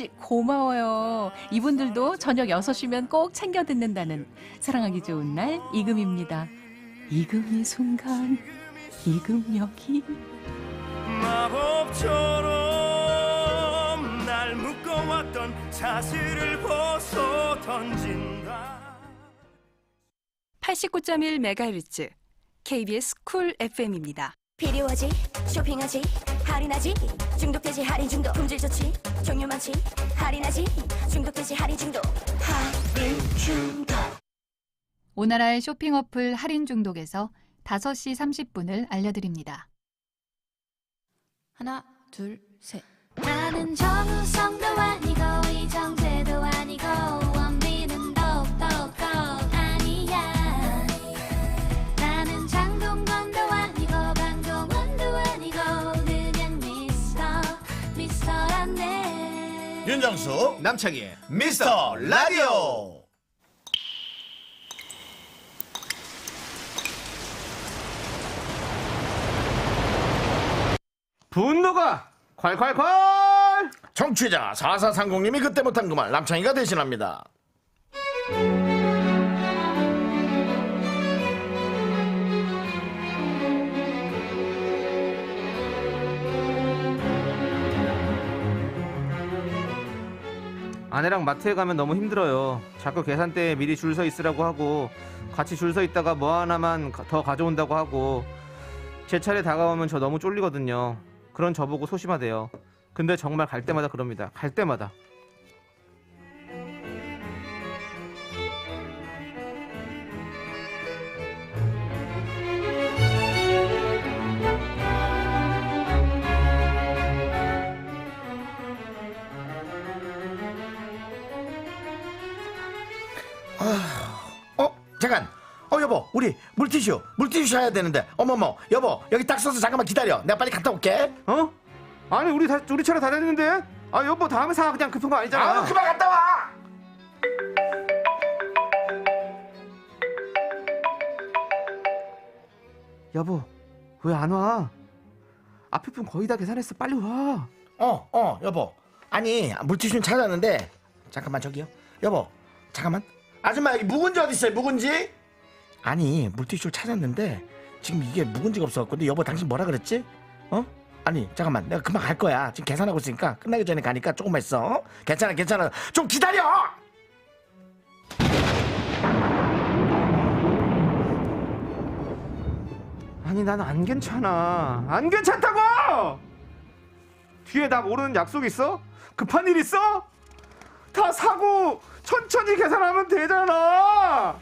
씨 고마워요. 이분들도 저녁 6시면 꼭 챙겨 듣는다는 사랑하기 좋은 날 이금입니다. 이금의 순간 이금 여기 마법처럼 날 묶어왔던 사슬을 벗어 던진다 89.1MHz KBS 쿨 FM입니다. 필요하지 쇼핑하지 할인하지? 중독되지 할인 중독. 품질 좋지? 종류 많지? 할인하지? 중독되지 할인 중독. 할인 중독. 오나라의 쇼핑 어플 할인 중독에서 5시 30분을 알려드립니다. 하나, 둘, 셋. 나는 정우성도 아니고 이정 윤정수 남창희 미스터 라디오. 분노가 콸콸콸! 정취자 4430님이 그때 못한 그 말 남창희가 대신합니다 아내랑 마트에 가면 너무 힘들어요. 자꾸 계산대에 미리 줄 서 있으라고 하고 같이 줄 서 있다가 뭐 하나만 가- 더 가져온다고 하고 제 차례 다가오면 저 너무 쫄리거든요. 그런 저보고 소심하대요. 근데 정말 갈 때마다 그럽니다. 갈 때마다. 어 잠깐 어 여보 우리 물티슈 물티슈 사야 되는데 어머머 여보 여기 딱 써서 잠깐만 기다려 내가 빨리 갔다 올게 어? 아니 우리 다 우리 차례 다 됐는데? 아 여보 다음에 사 그냥 급한 거 아니잖아. 아 그만 갔다 와 여보 왜 안 와? 앞에 분 거의 다 계산했어. 빨리 와. 어, 어, 여보. 아니, 물티슈는 찾았는데, 잠깐만, 저기요. 여보, 잠깐만. 아줌마, 여기 묵은지 어딨어요, 묵은지? 아니, 물티슈를 찾았는데, 지금 이게 묵은지가 없어갖고, 근데 여보, 당신 뭐라 그랬지? 어? 아니, 잠깐만. 내가 금방 갈 거야. 지금 계산하고 있으니까, 끝나기 전에 가니까 조금만 있어. 어? 괜찮아, 괜찮아. 좀 기다려! 아니 난 안 괜찮아 안 괜찮다고 뒤에 나 모르는 약속 있어? 급한 일 있어? 다 사고 천천히 계산하면 되잖아.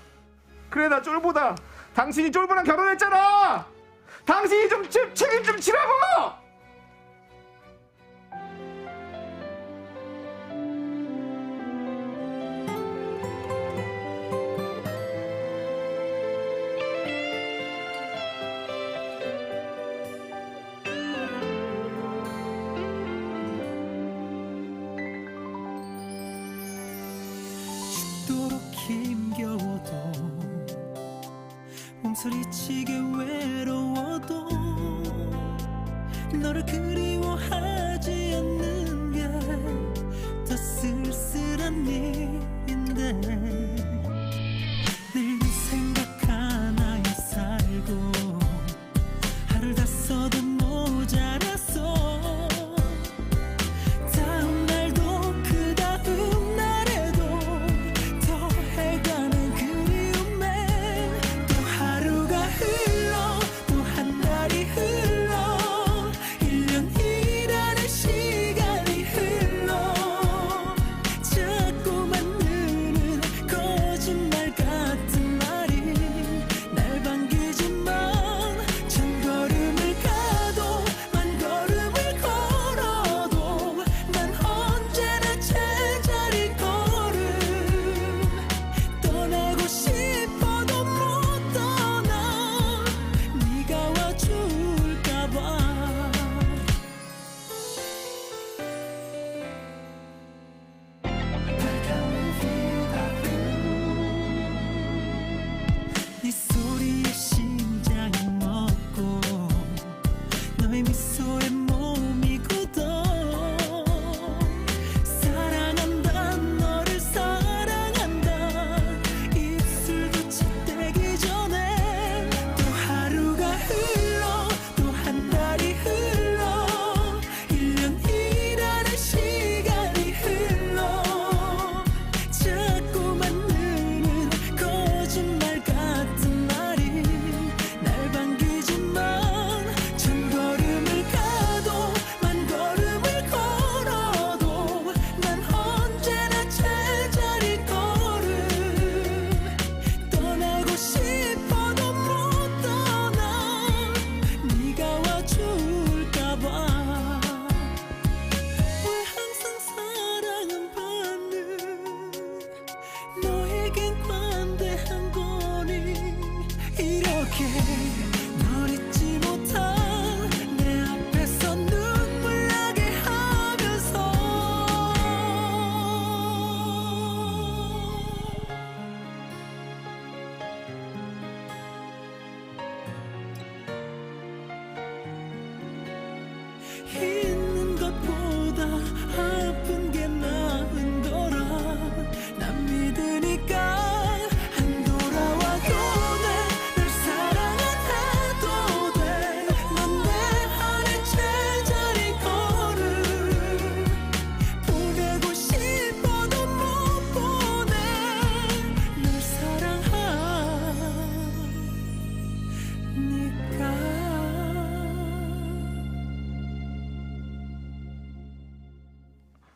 그래 나 쫄보다. 당신이 쫄보랑 결혼했잖아. 당신이 좀 책- 책임 좀 지라고 소리치게 외로워도 너를 그리워하지 않는 게 더 쓸쓸한 일인데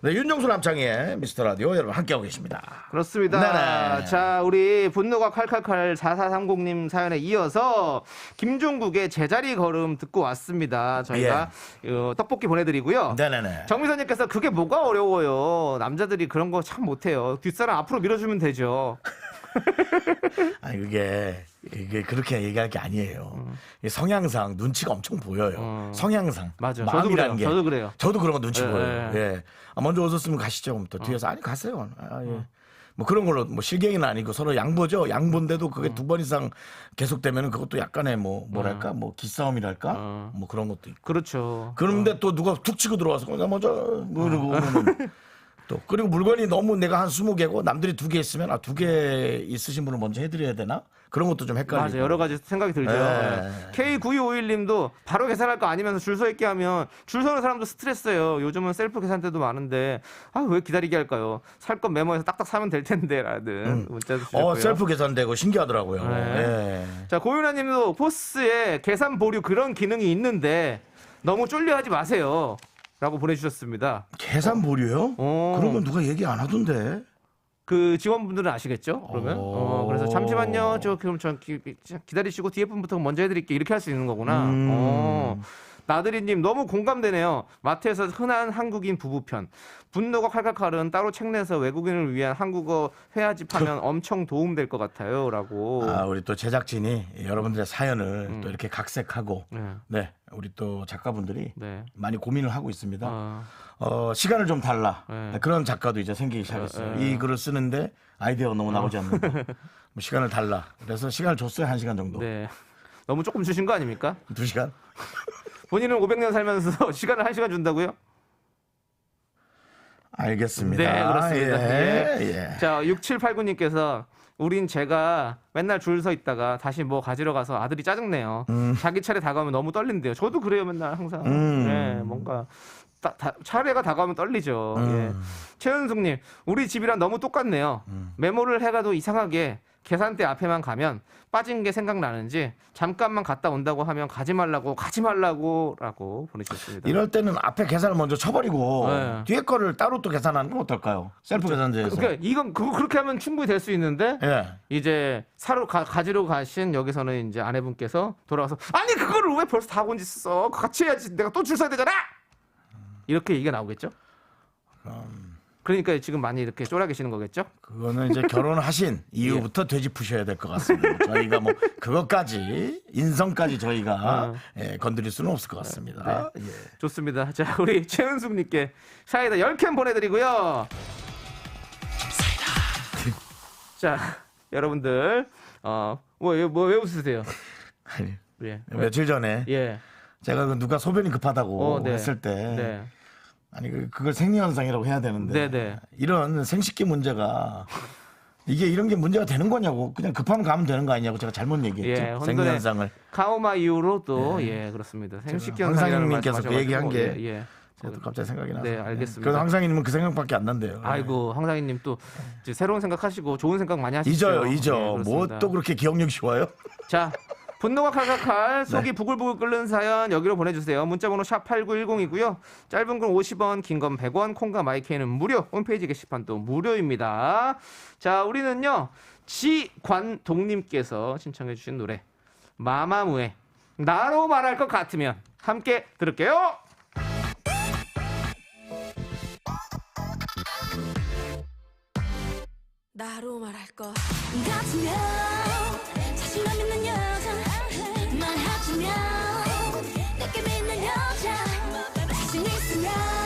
네, 윤정수 남창의 미스터 라디오 여러분 함께하고 계십니다. 그렇습니다. 네네. 자, 우리 분노가 칼칼칼 4430님 사연에 이어서 김종국의 제자리 걸음 듣고 왔습니다. 저희가 어, 떡볶이 보내드리고요. 예. 네네네. 정미선님께서 그게 뭐가 어려워요. 남자들이 그런 거 참 못해요. 뒷사람 앞으로 밀어주면 되죠. 아니 그게 이게 그렇게 얘기할 게 아니에요. 이게 성향상 눈치가 엄청 보여요. 어. 성향상. 맞아. 저도 마음이라는 그래요. 게. 저도 그래요. 저도 그런 거 눈치 예, 보여요. 예. 예. 아, 먼저 오셨으면 가시죠. 그럼 또 뒤에서 아니 가세요. 아, 예. 뭐 그런 걸로 뭐 실갱이는 아니고 서로 양보죠. 양보인데도 그게 어. 두번 이상 계속되면 은 그것도 약간의 뭐 뭐랄까 뭐 기싸움이랄까 어. 뭐 그런 것도 있고. 그렇죠. 그런데 또 누가 툭 치고 들어와서 나 먼저 뭐 이러고 그러면 또 그리고 물건이 너무 내가 한 20개고 남들이 두 개 있으면 아 두 개 있으신 분을 먼저 해드려야 되나 그런 것도 좀 헷갈리고 맞아 여러 가지 생각이 들죠. 예. K9251님도 바로 계산할 거 아니면서 줄 서 있게 하면 줄 서는 사람도 스트레스예요. 요즘은 셀프 계산대도 많은데 아 왜 기다리게 할까요? 살 건 메모해서 딱딱 사면 될 텐데라는 문자 주셨고요. 어 셀프 계산되고 신기하더라고요. 네. 예. 자 고윤아님도 포스에 계산 보류 그런 기능이 있는데 너무 쫄려하지 마세요. 라고 보내주셨습니다. 계산 보류요? 어. 그런 건 누가 얘기 안 하던데. 그 직원분들은 아시겠죠? 그러면 오. 어, 그래서 잠시만요. 저 그럼 전 기, 다리시고 뒤에 분부터 먼저 해드릴게 이렇게 할 수 있는 거구나. 음. 어. 나들이님 너무 공감되네요. 마트에서 흔한 한국인 부부편. 분노가 칼칼 칼은 따로 책 내서 외국인을 위한 한국어 회화집 하면 엄청 도움될 것 같아요.라고. 아 우리 또 제작진이 여러분들의 사연을 또 이렇게 각색하고 네. 네 우리 또 작가분들이 네. 많이 고민을 하고 있습니다. 어. 어, 시간을 좀 달라. 네. 그런 작가도 이제 생기기 시작했어요. 네. 이 글을 쓰는데 아이디어가 너무 나오지 않는다. 뭐 시간을 달라. 그래서 시간을 줬어요. 한 시간 정도. 네. 너무 조금 주신 거 아닙니까? 두 시간? 본인은 500년 살면서 시간을 한 시간 준다고요? 알겠습니다. 네, 그렇습니다. 예, 예. 예. 자, 6789님께서 우린 제가 맨날 줄 서 있다가 다시 뭐 가지러 가서 아들이 짜증내요. 자기 차례 다가오면 너무 떨린대요. 저도 그래요, 맨날 항상. 음. 네, 뭔가 따- 다- 차례가 다가오면 떨리죠. 음. 예. 최은숙님, 우리 집이랑 너무 똑같네요. 메모를 해가도 이상하게 계산대 앞에만 가면 빠진 게 생각나는지 잠깐만 갔다 온다고 하면 가지 말라고 가지 말라고라고 보내주셨습니다. 이럴 때는 앞에 계산을 먼저 쳐버리고 네. 뒤에 거를 따로 또 계산하는 건 어떨까요? 셀프 계산대에서. 그러니까 이건 그거 그렇게 하면 충분히 될 수 있는데 예. 이제 사러 가, 가지러 가신 여기서는 이제 아내분께서 돌아와서 아니 그거를 왜 벌써 다 온지 써 같이 해야지 내가 또 줄 서야 되잖아 이렇게 얘기가 나오겠죠 그러니까 지금 많이 이렇게 쫄아 계시는 거겠죠 그거는 이제 결혼하신 이후부터 되짚으셔야 될 것 같습니다. 저희가 뭐 그것까지 인성까지 저희가 어. 예, 건드릴 수는 없을 것 같습니다. 예. 좋습니다 자 우리 최은숙님께 사이다 10캔 보내드리고요 자 여러분들 어뭐왜 뭐, 왜 웃으세요 아니, 예. 며칠 전에 예. 제가 그 누가 소변이 급하다고 어, 네. 했을 때 네. 아니 그- 그걸 생리현상이라고 해야 되는데 네, 네. 이런 생식기 문제가 이게 이런 게 문제가 되는 거냐고 그냥 급하면 가면 되는 거 아니냐고 제가 잘못 얘기했죠 예, 혼돈의 생리현상을 카오마 이후로 또 예 그렇습니다. 생식기 황상희님께서 그 얘기한 게 예, 예. 저도 갑자기 생각이 나서 네, 알겠습니다. 그래서 황상희님은 그 생각밖에 안 난대요 아이고 황상희님 또 이제 새로운 생각하시고 좋은 생각 많이 하시죠. 잊어요 잊어 예, 뭐 그렇습니다. 또 그렇게 기억력 이 좋아요 자 분노가 칼칼칼 속이 네. 부글부글 끓는 사연 여기로 보내주세요. 문자번호 샵 #8910이고요. 짧은 건 50원, 긴 건 100원, 콩과 마이크는 무료. 홈페이지 게시판 또 무료입니다. 자 우리는요 지관동님께서 신청해 주신 노래 마마무의 나로 말할 것 같으면 함께 들을게요. 나로 말할 것 같으면 여자. 말하자면 내게 믿는 여자. 자신 있으면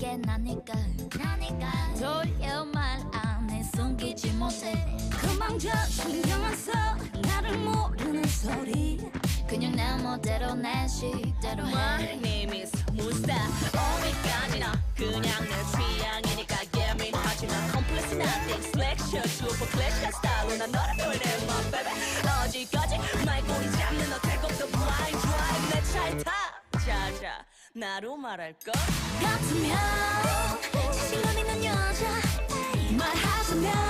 그게 나니까 나니까. 돌려 말안해 숨기지 못해. 그만 저 신경 안 써. 나를 모르는 소리. 그냥 내 멋대로 내 식대로 해. My name is 무스타 어디까지나 그냥 내 취향이니까 get me 하지만 컴플렉스 nothing 슬랙셔 슈퍼 클래식 스타일로 난 나로 말할까 같으면 자신감 있는 여자 말하자면